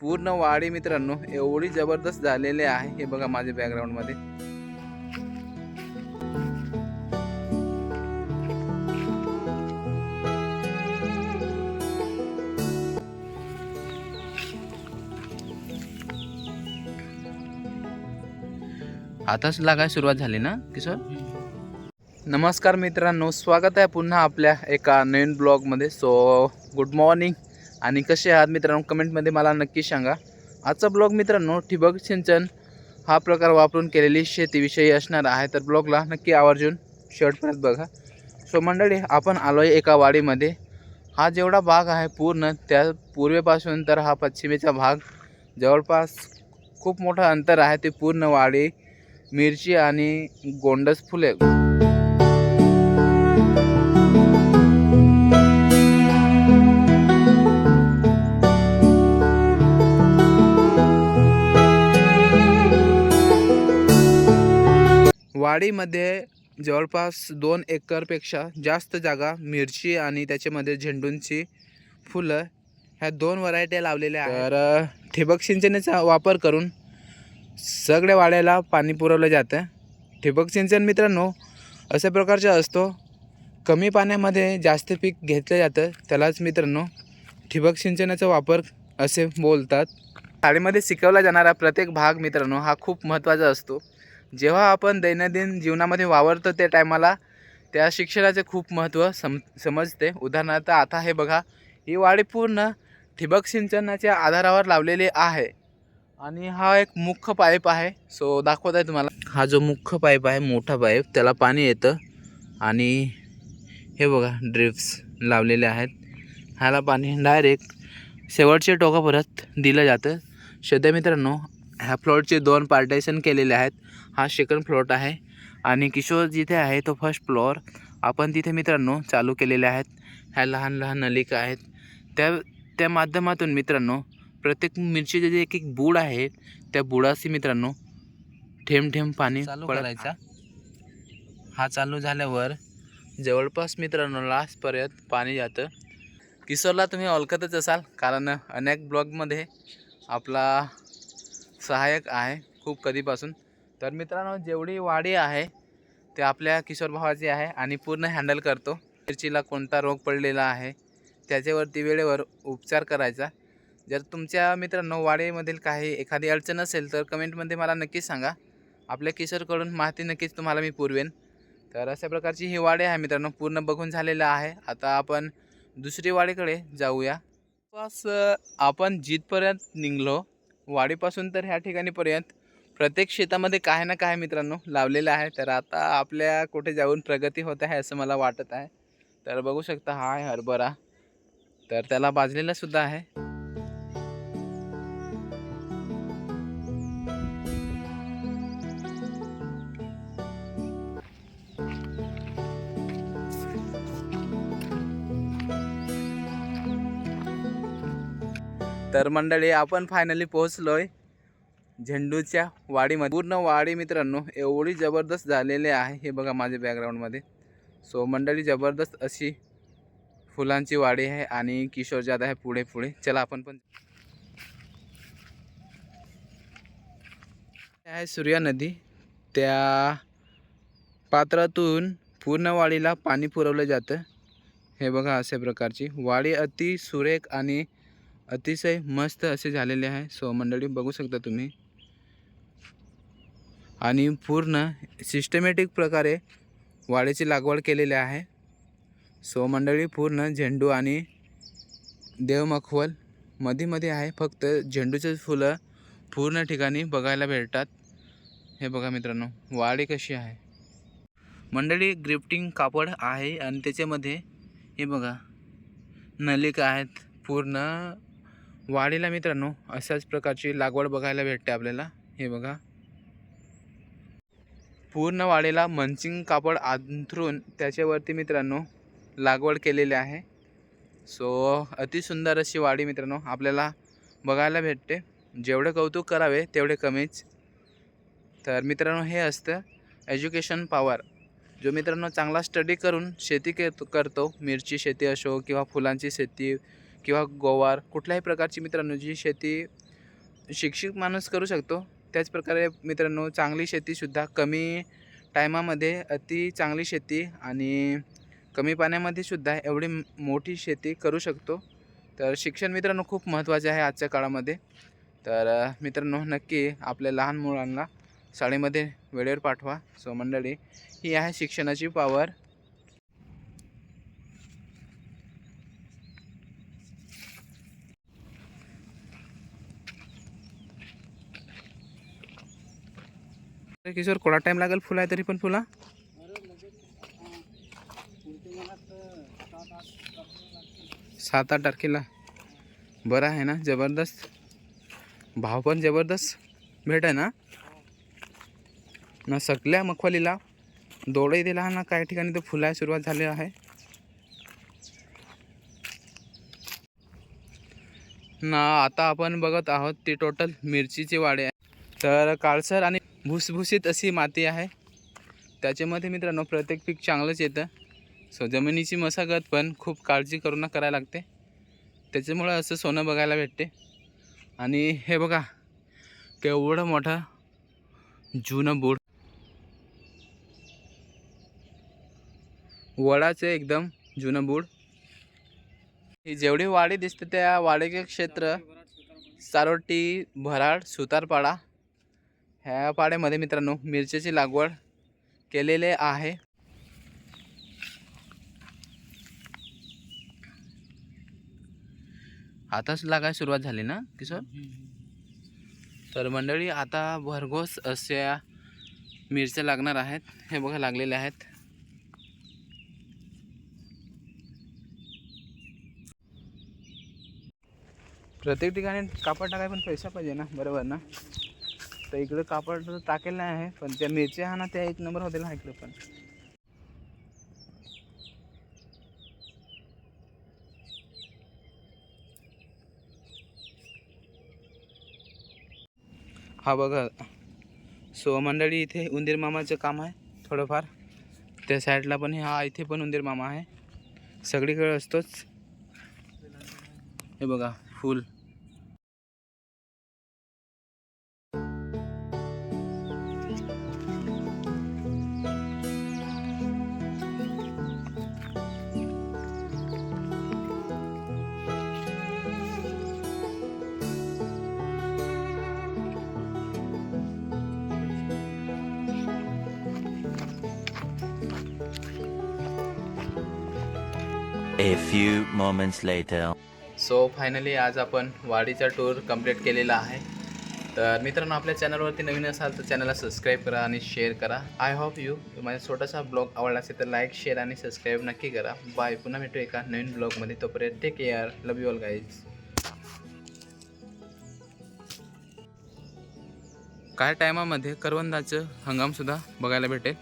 पूर्ण वाडी मित्रांनो एवढी जबरदस्त झालेली आहे. हे बघा माझ्या बॅकग्राऊंडमध्ये आताच लागाय सुरुवात झाली ना किशोर? नमस्कार मित्रांनो स्वागत आहे पुन्हा आपल्या एका नवीन ब्लॉगमध्ये सो गुड मॉर्निंग आणि कसे आहात मित्रांनो? कमेंटमध्ये मला नक्की सांगा. आजचा ब्लॉग मित्रांनो ठिबक सिंचन हा प्रकार वापरून केलेली शेतीविषयी असणार आहे. तर ब्लॉगला नक्की आवर्जून शेवटपर्यंत बघा. सो मंडळी आपण आलो आहे एका वाडीमध्ये. हा जेवढा भाग आहे पूर्ण त्या पूर्वेपासून तर हा पश्चिमेचा भाग. जवळपास खूप मोठं अंतर आहे ते पूर्ण वाडी मिरची आणि गोंडस फुले. वाडीमध्ये जवळपास दोन एकरपेक्षा जास्त जागा मिरची आणि त्याच्यामध्ये झेंडूंची फुलं ह्या दोन व्हरायट्या लावलेल्या आहेत. तर ठिबक सिंचनाचा वापर करून सगळ्या वाड्याला पाणी पुरवलं जातं. ठिबक सिंचन मित्रांनो अशा प्रकारचा असतो. कमी पाण्यामध्ये जास्त पीक घेतलं जातं. त्यालाच मित्रांनो ठिबक सिंचनाचा वापर असे बोलतात. शाळेमध्ये शिकवला जाणारा प्रत्येक भाग मित्रांनो हा खूप महत्त्वाचा असतो. जेव्हा आपण दैनंदिन जीवनामध्ये वावरतो त्या टायमाला त्या शिक्षणाचे खूप महत्त्व सम समजते. उदाहरणार्थ आता हे बघा ही वाडी पूर्ण ठिबक सिंचनाच्या आधारावर लावलेली आहे. आणि हा एक मुख्य पाईप आहे. सो दाखवत आहे तुम्हाला. हा जो मुख्य पाईप आहे मोठा पाईप त्याला पाणी येतं. आणि हे बघा ड्रिप्स लावलेले आहेत. ह्याला पाणी डायरेक्ट शेवटच्या टोकापर्यंत दिलं जातं. सध्या मित्रांनो ह्या फ्लॉटचे दोन पार्टेशन केलेले आहेत. हा सेकंड फ्लोअर आहे. आणि किशोर जिथे आहे तो फर्स्ट फ्लोअर आपण तिथे मित्रांनो चालू केलेले आहेत. ह्या लहान लहान नलिका आहेत. त्या त्या माध्यमातून मित्रांनो प्रत्येक मिरचीचे जे एक एक बुड आहेत त्या बुडाशी मित्रांनो ठेंब ठेंब पाणी करायचा. हा चालू झाल्यावर जवळपास मित्रांनो लास्टपर्यंत पाणी जातं. किशोरला तुम्ही ओळखतच असाल कारण अनेक ब्लॉगमध्ये आपला सहाय्यक आहे खूप कधीपासून. तर मित्रांनो जेवढी वाडी आहे ते आपल्या किशोर भावाची आहे आणि पूर्ण हँडल करतो. मिरचीला कोणता रोग पडलेला आहे त्याच्यावरती वेळेवर उपचार करायचा. जर तुमच्या मित्रांनो वाडीमधील काही एखादी अडचण असेल तर कमेंटमध्ये मला नक्कीच सांगा. आपल्या किशोरकडून माहिती नक्कीच तुम्हाला मी पुरवेन. तर अशा प्रकारची ही वाडी आहे मित्रांनो पूर्ण बघून झालेलं आहे. आता आपण दुसरी वाडीकडे जाऊया. बस आपण जिथपर्यंत निघलो वाडीपासून तर ह्या ठिकाणीपर्यंत प्रत्येक शेतामध्ये काही ना काय मित्रांनो लावलेलं आहे. तर आता आपल्या कुठे जाऊन प्रगती होत आहे असं मला वाटत आहे. तर बघू शकता हा आहे हरभरा. तर त्याला बाजलेला सुद्धा आहे. तर मंडळी आपण फायनली पोहोचलोय. झेंडूच्या वाडीमध्ये. पूर्ण वाडी मित्रांनो एवढी जबरदस्त झालेली आहे. हे बघा माझ्या बॅकग्राऊंडमध्ये सो मंडळी जबरदस्त अशी फुलांची वाडी आहे आणि किशोर जात आहे पुढे पुढे. चला आपण पण आहे सूर्या नदी. त्या पात्रातून पूर्ण वाडीला पाणी पुरवलं जातं. हे बघा अशा प्रकारची. वाडी अति सुरेख आणि अतिशय मस्त असे झालेले आहे. सो मंडळी बघू शकता तुम्ही. आणि पूर्ण सिस्टमॅटिक प्रकारे वाड्याची लागवड केलेली आहे. सो मंडळी पूर्ण झेंडू आणि देवमखवलमध्ये मध्ये आहे. फक्त झेंडूचे फुलं पूर्ण ठिकाणी बघायला भेटतात. हे बघा मित्रांनो वाडी कशी आहे? मंडळी ग्रिफ्टिंग कापड आहे आणि त्याच्यामध्ये हे बघा नलिका आहेत. पूर्ण वाडीला मित्रांनो अशाच प्रकारची लागवड बघायला भेटते आपल्याला. हे बघा पूर्ण वाडीला मंचिंग कापड अंथरून त्याच्यावरती मित्रांनो लागवड केलेली आहे. सो अतिसुंदर अशी वाडी मित्रांनो आपल्याला बघायला भेटते. जेवढे कौतुक करावे तेवढे कमीच. तर मित्रांनो हे असतं एज्युकेशन पॉवर जो मित्रांनो चांगला स्टडी करून शेती के करतो मिरची शेती असो किंवा फुलांची शेती किंवा गोवार कुठल्याही प्रकारची मित्रांनो जी शेती शिक्षित माणूस करू शकतो त्याचप्रकारे मित्रांनो चांगली शेतीसुद्धा कमी टायमामध्ये अति चांगली शेती आणि कमी पाण्यामध्ये सुद्धा एवढी मोठी शेती करू शकतो. तर शिक्षण मित्रांनो खूप महत्त्वाचे आहे आजच्या काळामध्ये. तर मित्रांनो नक्की आपल्या लहान मुलांना शाळेमध्ये वेळेवर पाठवा. सो मंडळी ही आहे शिक्षणाची पावर किशोर कोणा टाईम लागेल फुला आहे तरी पण फुला? सात आठ तारखेला. बरं आहे ना जबरदस्त. भाव पण जबरदस्त. भेट आहे ना? ना सकल्या मखवालीला दोडही दिला ना काही ठिकाणी तर फुलाय सुरुवात झाली आहे. ना आता आपण बघत आहोत ते टोटल मिरचीचे वाडे आहे. तर काळसर आणि भुसभुशीत अशी माती आहे. त्याच्यामध्ये मित्रांनो प्रत्येक पीक चांगलंच येतं. सो जमिनीची मशागत पण खूप काळजी करून करायला लागते. त्याच्यामुळं असं सोनं बघायला भेटते. आणि हे बघा केवढं मोठं जुनं बूड वडाचं एकदम जुनं बूड ही जेवढी वाडी दिसते त्या वाडीचे क्षेत्र सारोटी भराड सुतारपाडा ह्या पाड्यामध्ये मित्रांनो मिरचीची लागवड केलेले आहे. आताच लागायला सुरुवात झाली ना किशोर? तर मंडळी आता भरघोस अशा मिरच्या लागणार आहेत. हे बघा लागलेल्या आहेत. प्रत्येक ठिकाणी कापड टाकाय पण पैसा पाहिजे ना बरोबर ना? तर इकडं कापड तर टाकेल नाही आहे पण त्या मिरच्या हा ना त्या एक नंबर होतील ना इकडं पण. हा बघा सो मंडळी इथे उंदीर मामाचं काम आहे थोडंफार. त्या साईडला पण हा इथे पण उंदीर मामा आहे. सगळीकडे असतोच. हे बघा फुल. A few moments later. So finally आज आपण वाडीचा टूर कंप्लीट केलेला आहे. तर मित्रांनो आपल्या चॅनलवरती नवीन असाल तर चॅनलला सबस्क्राईब करा आणि शेअर करा. आय होप यू माझा छोटासा ब्लॉग आवडला असेल तर लाईक शेअर आणि सबस्क्राईब नक्की करा. बाय पुन्हा भेटू एका नवीन ब्लॉगमध्ये तोपर्यंत take care love you all guys काय टायमामध्ये करवंदाचं हंगामसुद्धा बघायला भेटेल.